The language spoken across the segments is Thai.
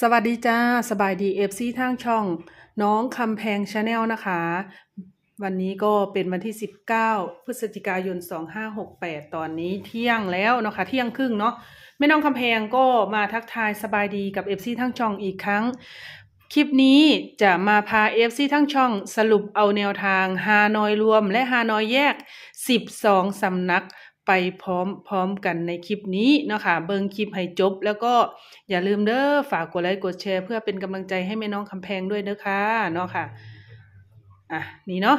สวัสดีจ้า สบายดีเอฟซีทางช่อง น้องคำแพงชาแนลนะคะ วันนี้ก็เป็นวันที่ 19 พฤศจิกายน 2568 ตอนนี้เที่ยงแล้วเนาะคะเที่ยงครึ่งเนาะแม่น้องคำแพงก็มาทักทายสบายดีกับเอฟซีทั้งช่องอีกครั้ง คลิปนี้จะมาพาเอฟซีทั้งช่องสรุปเอาแนวทางฮานอยรวม และฮานอยแยก 12สำนัก ไปพร้อมพร้อมกันในคลิปนี้เนาะค่ะเบิ่งคลิปให้จบ แล้วก็อย่าลืมเด้อฝากกดไลค์กดแชร์ เพื่อเป็นกำลังใจให้แม่น้องคำแพงด้วยเด้อค่ะเนาะค่ะอะนี่เนาะ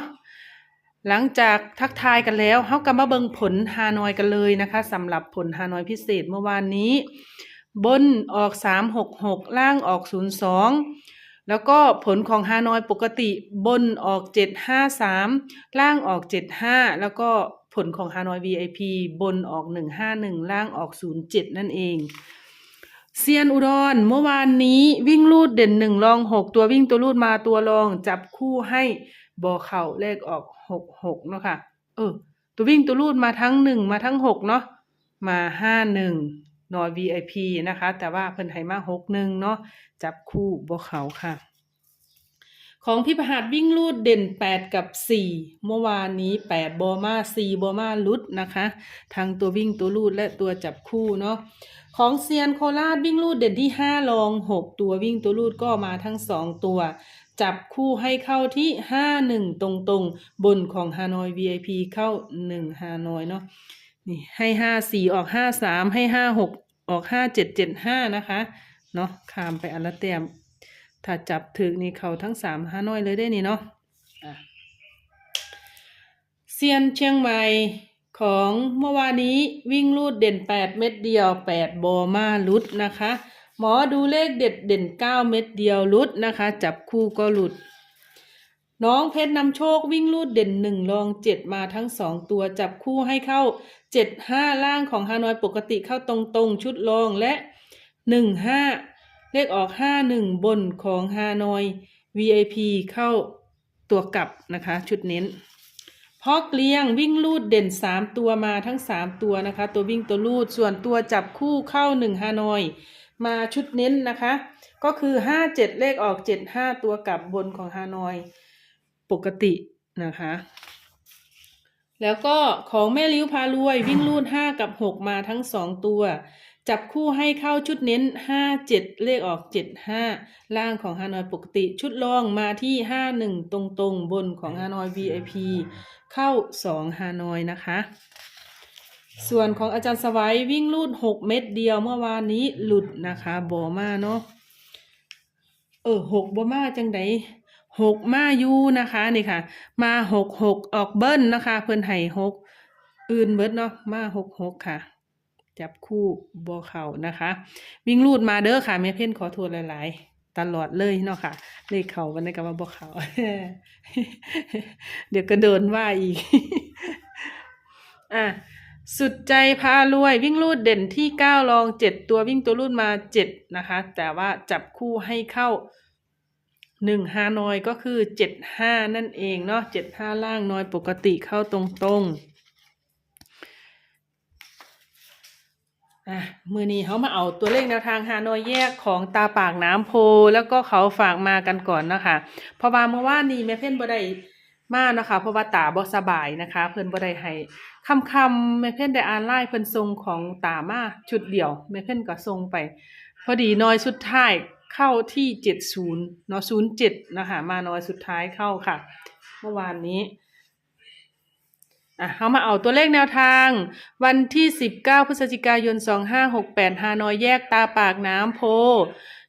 หลังจากทักทายกันแล้วเฮาก็มาเบิ่งผลฮานอยกันเลยนะคะสำหรับผลฮานอยพิเศษเมื่อวานนี้ บนออก366ล่างออก02แล้วก็ผลของฮานอยปกติบนออก753ล่างออก75แล้วก็ ลของฮานอย VIP บนออก 151 ล่างออก 07 นั่นเองเซียนอุดรเมื่อวานนี้วิ่งลูดเด่นหนึ่งรองหกตัววิ่งตัวลูดมาตัวรองจับคู่ให้บอเข่าเลขออกหกหกเนาะค่ะ เออ ตัววิ่งตัวลูดมาทั้งหนึ่งมาทั้งหกเนาะมาห้าหนึ่งนอย VIP นะคะ แต่ว่าเพิ่นให้มาหกหนึ่งเนาะจับคู่บอเข่าค่ะ ของพี่ประหัดวิ่งลูดเด่น 8 กับ 4 เมื่อวานนี้ 8 บอมา4บอมาลุดนะคะ ทั้งตัววิ่งตัวลูดและตัวจับคู่เนาะของเซียนโคราชวิ่งลูดเด่นที่ 5 ลอง 6 ตัววิ่งตัวลูดก็มาทั้ง 2 ตัว จับคู่ให้เข้าที่ 5 1 ตรงๆ บนของฮานอย VIP เข้า 1 ฮานอยเนาะนี่ให้5 4ออก5 3ให้5 6ออก5 7 7 5นะคะ เนาะข้ามไปอันละแต้ม ถ้าจับถึกนี่เขาทั้งสามฮานอยเลยได้นี่เนาะอะเซียนเชียงใหม่ของเมื่อวานนี้วิ่งลูดเด่น 8 เม็ดเดียว 8 บอมาลุดนะคะ หมอดูเลขเด็ดเด่น 9 เม็ดเดียวลุดนะคะ จับคู่ก็หลุด น้องเพชรนำโชควิ่งลูดเด่นหนึ่งรองเจ็ดมาทั้งสองตัวจับคู่ให้เข้าเจ็ดห้าล่างของฮานอยปกติเข้าตรงๆ ชุดรองและหนึ่งห้า เลขออกห้าหนึ่งบนของฮานอย VIP เข้าตัวกลับนะคะ ชุดเน้นพอกเลี้ยงวิ่งลูดเด่นสามตัวมาทั้งสามตัวนะคะ ตัววิ่งตัวลูดส่วนตัวจับคู่เข้าหนึ่งฮานอย มาชุดเน้นนะคะ ก็คือห้าเลขออกเจ็ดห้าตัวกลับบนของฮานอย ปกตินะคะ แล้วก็ของแม่ลิ้วพารวยวิ่งลูดห้ากับหกมาทั้งสองตัว จับคู่ให้เข้าชุดเน้นห้าเจ็ดเลขออกเจ็ดห้าล่างของฮานอยปกติ ชุดรองมาที่ห้าหนึ่งตรงตรงๆ บนของฮานอย VIP เข้าสองฮานอยนะคะ ส่วนของอาจารย์สวัยวิ่งลูดหกเม็ดเดียวเมื่อวานนี้หลุดนะคะบอมาเนาะ เออหกบอมาจังไดหกมายูนะคะนี่ค่ะ มาหกหกออกเบิ้ลนะคะ เพิ่นให้หกอื่นเบิดเนาะมาหกหกค่ะ จับคู่บอเข่านะคะ วิ่งลูดมาเด้อค่ะแม่เพ่นขอโทษหลาย ๆ ตลอดเลยเนาะค่ะ เลขเขาวันนี้ก็ว่าบอเข่าเดี๋ยวก็โดนว่าอีก อะสุดใจพารวยวิ่งลูดเด่นที่เก้าลองเจ็ดตัววิ่งตัวลูดมาเจ็ดนะคะ แต่ว่าจับคู่ให้เข้าหนึ่งฮานอยก็คือเจ็ดห้านั่นเองเนาะเจ็ดห้าล่างน้อยปกติเข้าตรงๆ อะมือนี้เขามาเอาตัวเลขแนวทางฮานอยแยกของตาปากน้ำโพ แล้วก็เขาฝากมากันก่อนนะคะเพราะว่าเมื่อวานนี้แม่เพ่นบ่ได้มานะคะ เพราะว่าตาบ่สบายนะคะ เพิ่นบ่ได้ให้คำคำแม่เพ่นได้อ่านไล่เพิ่นทรงของตามาชุดเดียวแม่เพ่นก็ทรงไป พอดีน้อยสุดท้ายเข้าที่เจ็ดศูนย์เนาะศูนย์เจ็ดนะคะ มาน้อยสุดท้ายเข้าค่ะ เมื่อวานนี้ อะเอามาเอาตัวเลขแนวทาง วันที่ 19 พฤศจิกายน 2568 ฮานอยแยกตาปากน้ำโพ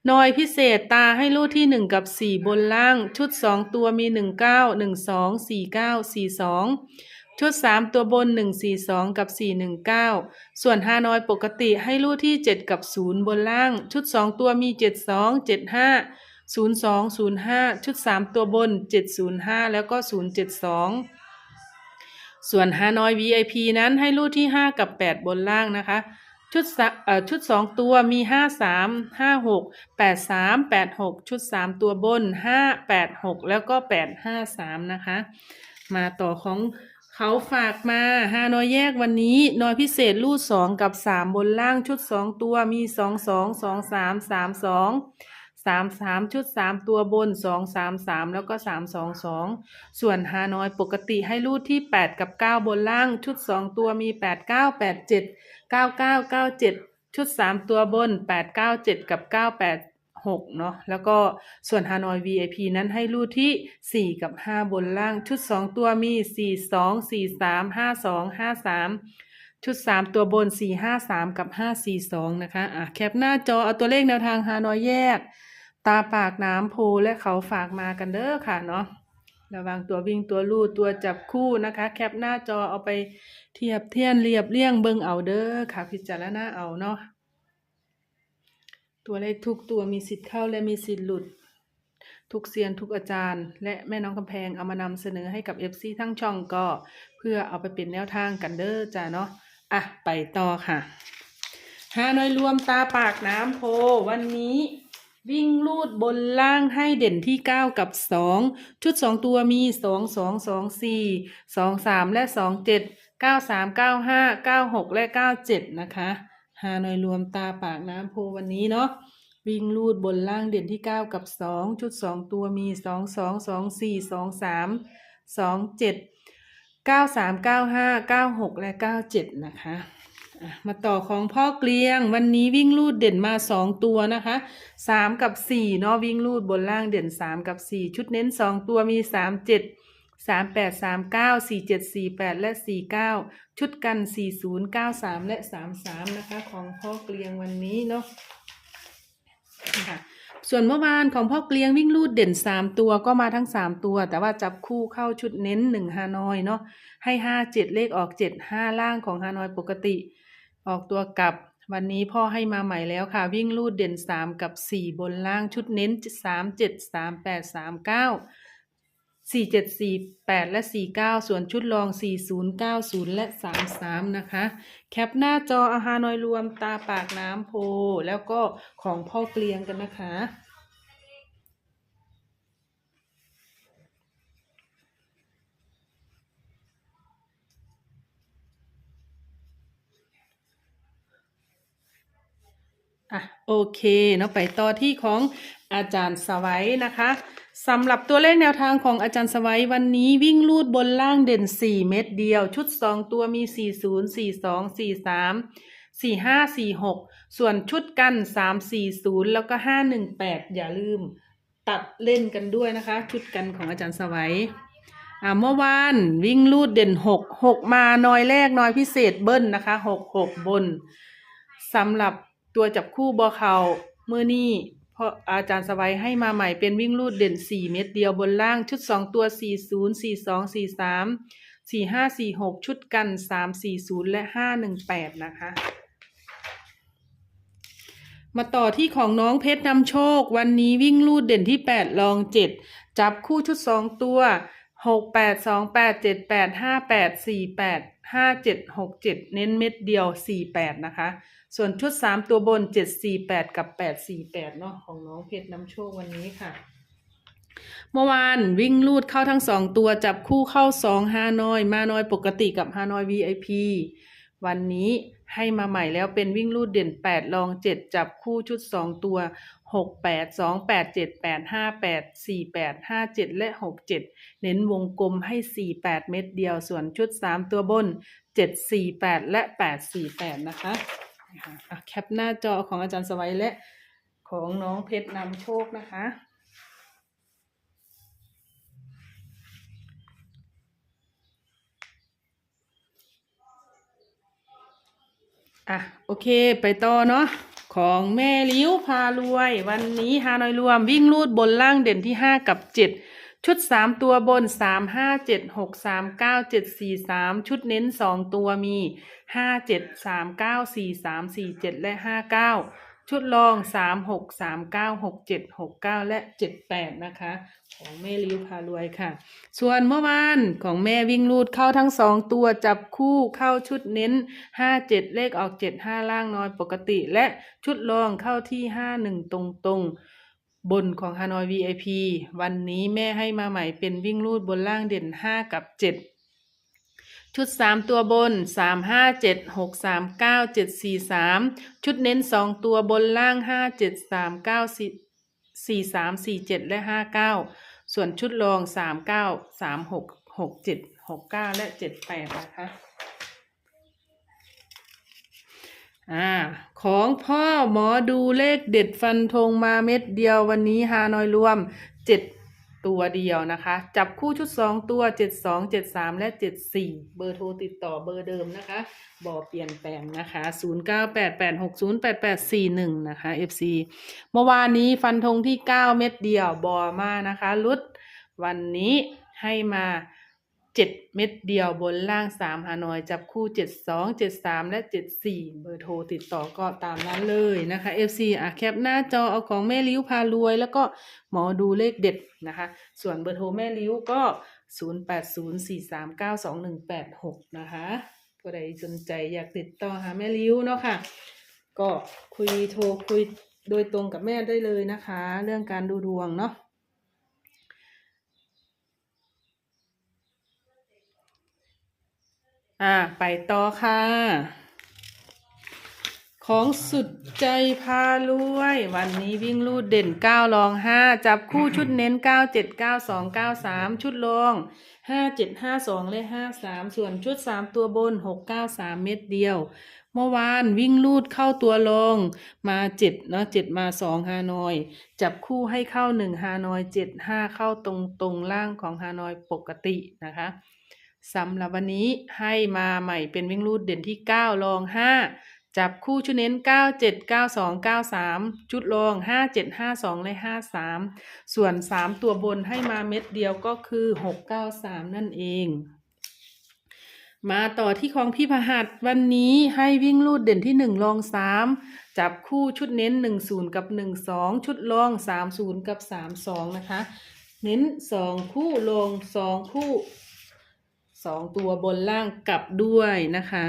นอยพิเศษตาให้ลูกที่ 1 กับ 4 บนล่าง ชุด 2 ตัวมี 19 12 49 42 ชุด 3 ตัวบน 142 กับ 419 ส่วนฮานอยปกติให้ลูกที่ 7 กับ 0 บนล่าง ชุด 2 ตัวมี 72 75 02 05 ชุด 3 ตัวบน 705 แล้วก็ 072 ส่วนฮานอย VIP นั้นให้ลูกที่ 5 กับ 8 บนล่างนะคะ ชุดสะเอ่อชุด 2 ตัวมี 5 3 5 6 8 3 8 6 ชุด 3 ตัวบน 5 8 6 แล้วก็ 8 5 3 นะคะ มาต่อของเขาฝากมาฮานอยแยกวันนี้ นอยพิเศษรูดสองกับสามบนล่างชุดสองตัวมีสองสอง สามสามชุดสามตัวบนสองสามสามแล้วก็สามสองสองส่วนฮานอยปกติให้รูดที่แปดกับเก้าบนล่าง ชุดสองตัวมีแปดเก้าแปดเจ็ดเก้าเก้าเก้าเจ็ดชุดสามตัวบนแปดเก้าเจ็ดกับเก้าแปดหกเนาะแล้วก็ส่วนฮานอย VIP นั้นให้รูดที่สี่กับห้าบนล่างชุดสองตัวมีสี่สองสี่สามห้าสองห้าสามชุดสามตัวบนสี่ห้าสามกับห้าสี่สองนะคะอะแคปหน้าจอเอาตัวเลขแนวทางฮานอยแยก ตาปากน้ำโพและเขาฝากมากันเด้อค่ะเนาะระวังตัววิ่งตัวลูดตัวจับคู่นะคะ แคปหน้าจอเอาไปเทียบเทียนเรียบเรียงเบิ่งเอาเด้อค่ะ พิจารณาเอาเนาะตัวเลขทุกตัวมีสิทธิ์เข้าและมีสิทธิ์หลุด ทุกเซียนทุกอาจารย์ และแม่น้องกำแพงเอามานำเสนอให้กับ FC ทั้งช่องก็ เพื่อเอาไปเป็นแนวทางกันเด้อจ้าเนาะอะไปต่อค่ะฮานอยรวมตาปากน้ำโพวันนี้ วิ่งลูดบนล่างให้เด่นที่ 9 กับ 2 ชุด 2 ตัวมี 2 2 2 4 2 3 และ 2 7 9 3 9 5 9 6 และ 9 7 นะคะฮานอยรวมตาปากน้ำโพวันนี้เนาะวิ่งลูดบนล่างเด่นที่ 9 กับ 2 ชุด 2 ตัวมี 2 2 2 4 2 3 2 7 9 3 9 5 9 6 และ 9 7 นะคะอะ มาต่อของพ่อเกลียง วันนี้วิ่งลูดเด่นมาสองตัวนะคะสามกับสี่เนาะวิ่งลูดบนล่างเด่นสามกับสี่ชุดเน้นสองตัวมีสามเจ็ดสามแปดสามเก้าสี่เจ็ดสี่แปดและสี่เก้าชุดกันสี่ศูนย์เก้าสามและสามสามนะคะ ของพ่อเกลียงวันนี้เนาะค่ะส่วนเมื่อวานของพ่อเกลียงวิ่งลูดเด่นสามตัวก็มาทั้งสามตัว แต่ว่าจับคู่เข้าชุดเน้นหนึ่งฮานอยเนาะให้ห้าเจ็ดเลขออกเจ็ดห้าล่างของฮานอยปกติ ออกตัวกลับ วันนี้พ่อให้มาใหม่แล้วค่ะ วิ่งลูดเด่นสามกับสี่บนล่างชุดเน้นสามเจ็ดสามแปดสามเก้าสี่เจ็ดสี่แปดและสี่เก้าส่วนชุดรองสี่ศูนย์เก้าศูนย์และสามสามนะคะ แคปหน้าจออาหารน้อยรวมตาปากน้ำโพ แล้วก็ของพ่อเกลียงกันนะคะ อะโอเคเนาะไปต่อที่ของอาจารย์สวัยนะคะสำหรับตัวเลขแนวทางของอาจารย์สวัยวันนี้วิ่งลูดบนล่างเด่น 4 เม็ดเดียว ชุด 2 ตัวมี 40 42 43 45 46 ส่วนชุดกัน 340 แล้วก็ 518 อย่าลืมตัดเล่นกันด้วยนะคะ ชุดกันของอาจารย์สวัยอ่าเมื่อวานวิ่งลูดเด่นหกหกมาน้อยแรกน้อยพิเศษเบิ้ลนะคะหกหกบนสำหรับ ตัวจับคู่บอเขาเมื่อนี้เพราะอาจารย์สวัยให้มาใหม่เป็นวิ่งลูดเด่นสี่เม็ดเดียวบนล่างชุดสองตัวสี่ศูนย์สี่สองสี่สามสี่ห้าสี่หกชุดกันสามสี่ศูนย์และห้าหนึ่งแปดนะคะ มาต่อที่ของน้องเพชรนำโชค วันนี้วิ่งลูดเด่นที่แปดลองเจ็ดจับคู่ชุดสองตัวหกแปดสองแปดเจ็ดแปดห้าแปดสี่แปดห้าเจ็ดหกเจ็ดเน้นเม็ดเดียวสี่แปดนะคะ ส่วนชุดสามตัวบนเจ็ดสี่แปดกับแปดสี่แปดเนาะของน้องเพชรนำโชควันนี้ค่ะ เมื่อวานวิ่งลูดเข้าทั้งสองตัวจับคู่เข้าสองฮานอย มาน้อยปกติกับฮานอย VIP วันนี้ให้มาใหม่แล้วเป็นวิ่งลูดเด่น 8 ลอง 7 จับคู่ชุด 2 ตัว 6 8 2 8 7 8 5 8 4 8 5 7 และ 6 7 เน้นวงกลมให้ 4 8 เม็ดเดียวส่วนชุด 3 ตัวบน 7 4 8 และ 8 4 8 นะคะ นะคะอะแคปหน้าจอของอาจารย์สวัยและของน้องเพชรนำโชคนะคะ อะ โอเคไปต่อเนาะของแม่ลิ้วพารวย วันนี้ฮานอยรวมวิ่งลูดบนล่างเด่นที่ห้ากับเจ็ด ชุดสามตัวบนสามห้าเจ็ดหกสามเก้าเจ็ดสี่สามชุดเน้นสองตัวมีห้าเจ็ดสามเก้าสี่สามสี่เจ็ดและห้าเก้าชุดรองสามหกสามเก้าหกเจ็ดหกเก้าและเจ็ดแปดนะคะ ของแม่ลิ้วพารวยค่ะ ส่วนเมื่อวานของแม่วิ่งลูดเข้าทั้งสองตัวจับคู่เข้าชุดเน้นห้าเจ็ดเลขออกเจ็ดห้าล่างน้อยปกติ และชุดรองเข้าที่ห้าหนึ่งตรงตรง บนของฮานอย VIP วันนี้แม่ให้มาใหม่เป็นวิ่งลูดบนล่างเด่นห้ากับเจ็ดชุดสามตัวบนสามห้าเจ็ดหกสามเก้าเจ็ดสี่สามชุดเน้นสองตัวบนล่างห้าเจ็ดสามเก้าสี่สามสี่เจ็ดและห้าเก้าส่วนชุดรองสามเก้าสามหกหกเจ็ดหกเก้าและเจ็ดแปดนะคะ อ่าของพ่อหมอดูเลขเด็ดฟันธงมาเม็ดเดียววันนี้ฮานอยรวมเจ็ดตัวเดียวนะคะ จับคู่ชุดสองตัวเจ็ดสองเจ็ดสามและเจ็ดสี่เบอร์โทรติดต่อเบอร์เดิมนะคะบอเปลี่ยนแปลงนะคะศูนย์เก้าแปดแปดหกศูนย์แปดแปดสี่หนึ่งนะคะ FC เมื่อวานนี้ฟันธงที่เก้าเม็ดเดียวบอมานะคะลุดวันนี้ให้มา เจ็ดเม็ดเดียวบนล่างสามฮานอย จับคู่เจ็ดสองเจ็ดสามและเจ็ดสี่เบอร์โทรติดต่อก็ตามนั้นเลยนะคะ FC อะแคปหน้าจอเอาของแม่ลิ้วพารวย แล้วก็หมอดูเลขเด็ดนะคะ ส่วนเบอร์โทรแม่ลิ้วก็0 8 0 4 3 9 2 1 8 6นะคะผู้ใดสนใจอยากติดต่อหาแม่ลิ้วเนาะค่ะ ก็คุยโทรคุยโดยตรงกับแม่ได้เลยนะคะ เรื่องการดูดวงเนาะ อ่า ไปต่อค่ะ ของสุดใจพารวย วันนี้วิ่งลูดเด่นเก้ารองห้าจับคู่ชุดเน้นเก้าเจ็ดเก้าสองเก้าสามชุดรองห้าเจ็ดห้าสองและห้าสามส่วนชุดสามตัวบนหกเก้าสามเม็ดเดียว เมื่อวานวิ่งลูดเข้าตัวรองมาเจ็ดเนาะเจ็ดมาสองฮานอย จับคู่ให้เข้าหนึ่งฮานอยเจ็ดห้าเข้าตรงตรงล่างของฮานอยปกตินะคะ สำหรับวันนี้ให้มาใหม่เป็นวิ่งรูดเด่นที่9รอง 5 จับคู่ชุดเน้น 9 7 9 2 9 3 ชุดรอง 5 7 5 2 และ 5 3 ส่วน 3 ตัวบนให้มาเม็ดเดียวก็คือ 6 9 3 นั่นเอง มาต่อที่ของพี่พหัสวันนี้ให้วิ่งรูดเด่นที่1รอง 3 จับคู่ชุดเน้น 1 0 กับ 1 2 ชุดรอง 3 0 กับ 3 2 นะคะ เน้น 2 คู่ลง 2 คู่ สองตัวบนล่างกลับด้วยนะคะ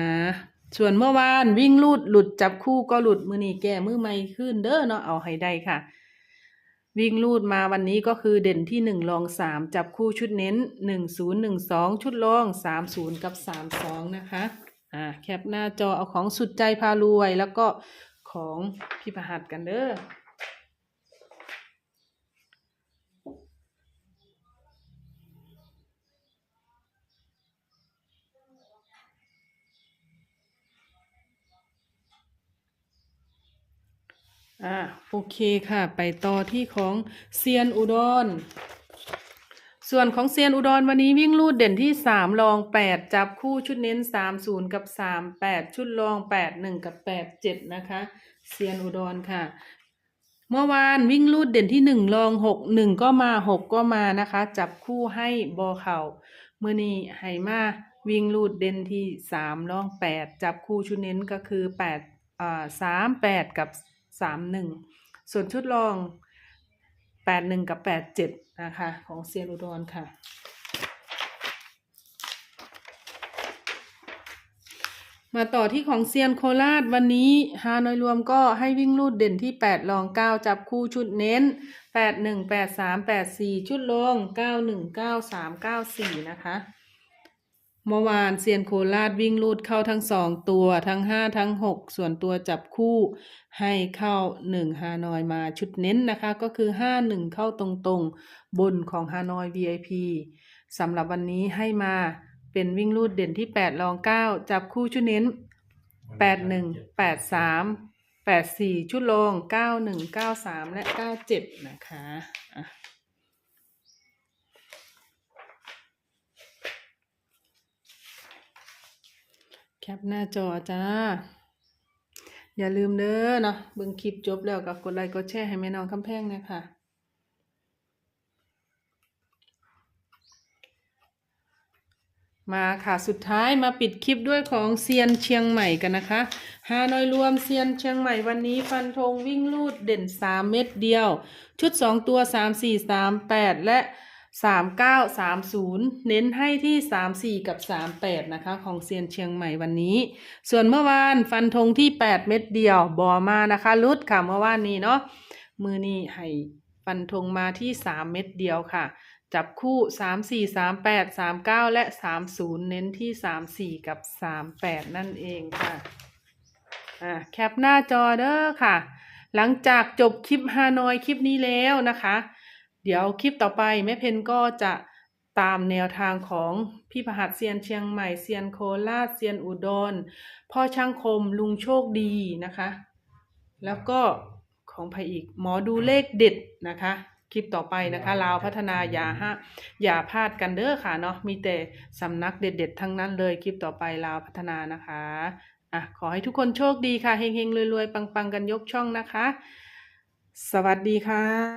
ส่วนเมื่อวานวิ่งลูดหลุดจับคู่ก็หลุดมือนีแก้มือไม่ขึ้นเด้อเนาะเอาให้ได้ค่ะ วิ่งลูดมาวันนี้ก็คือเด่นที่หนึ่งรองสามจับคู่ชุดเน้นหนึ่งศูนย์หนึ่งสองชุดรองสามศูนย์กับสามสองนะคะอ่าแคปหน้าจอเอาของสุดใจพารวย แล้วก็ของพี่ประหัดกันเด้อ อ่าโอเคค่ะ ไปต่อที่ของเซียนอุดร ส่วนของเซียนอุดรวันนี้วิ่งลูดเด่นที่สามรองแปดจับคู่ชุดเน้นสามศูนย์กับสามแปดชุดรองแปดหนึ่งกับแปดเจ็ดนะคะ เซียนอุดรค่ะเมื่อวานวิ่งลูดเด่นที่หนึ่งรองหกหนึ่งก็มาหกก็มานะคะ จับคู่ให้บอเข่าเมื่อนี้ให้มาวิ่งลูดเด่นที่สามรองแปดจับคู่ชุดเน้นก็คือแปดอ่าสามแปดกับ สามหนึ่งส่วนชุดรองแปดหนึ่งกับแปดเจ็ดนะคะ ของเซียนอุดรค่ะ มาต่อที่ของเซียนโคราชวันนี้ฮานอยรวมก็ให้วิ่งลูดเด่นที่ 8 รอง 9 จับคู่ชุดเน้น 8 1 8 3 8 4 ชุดลง9 1 9 3 9 4 นะคะ เมื่อวานเซียนโคราชวิ่งลูดเข้าทั้งสองตัวทั้ง5ทั้ง6ส่วนตัวจับคู่ให้เข้า1ฮานอยมาชุดเน้นนะคะ ก็คือ5 1เข้าตรงๆ บนของฮานอย VIP สำหรับวันนี้ให้มาเป็นวิ่งลูดเด่นที่8รอง9จับคู่ชุดเน้น8 1 8 3 8 4ชุดลง9 1 9 3และ9 7นะคะอะแค ปหน้าจอจ้า อย่าลืมเด้อเนาะเบิ่งคลิปจบแล้วก็กดไลค์กดแชร์ให้แม่น้องคำแพงนะคะมาค่ะสุดท้ายมาปิดคลิปด้วยของเซียนเชียงใหม่กันนะคะฮานอยรวมเซียนเชียงใหม่วันนี้ฟันธงวิ่งลูดเด่น 3 เม็ดเดียว ชุด 2 ตัว 3 4 3 8 และ 3 9 3 0เน้นให้ที่3 4กับ3 8นะคะ ของเซียนเชียงใหม่วันนี้ ส่วนเมื่อวานฟันธงที่8เม็ดเดียวบอมานะคะลุดค่ะเมื่อวานนี้เนาะมือนี้ให้ฟันธงมาที่3เม็ดเดียวค่ะ จับคู่สามสี่สามแปดสามเก้าและสามศูนย์เน้นที่สามสี่กับสามแปดนั่นเองค่ะอ่าแคปหน้าจอเด้อค่ะ หลังจากจบคลิปฮานอยคลิปนี้แล้วนะคะ เดี๋ยวคลิปต่อไปแม่เพนก็จะตามแนวทางของพี่ประหัสเซียนเชียงใหม่เซียนโคราชเซียนอุดรพ่อช่างคมลุงโชคดีนะคะ แล้วก็ของไผอีกหมอดูเลขเด็ดนะคะคลิปต่อไปนะคะลาวพัฒนาอย่าฮะอย่าพลาดกันเด้อค่ะเนาะมีแต่สำนักเด็ดๆ ทั้งนั้นเลยคลิปต่อไปลาวพัฒนานะคะอะขอให้ทุกคนโชคดีค่ะเฮงๆรวยๆ ปังๆ กันยกช่องนะคะ สวัสดีค่ะ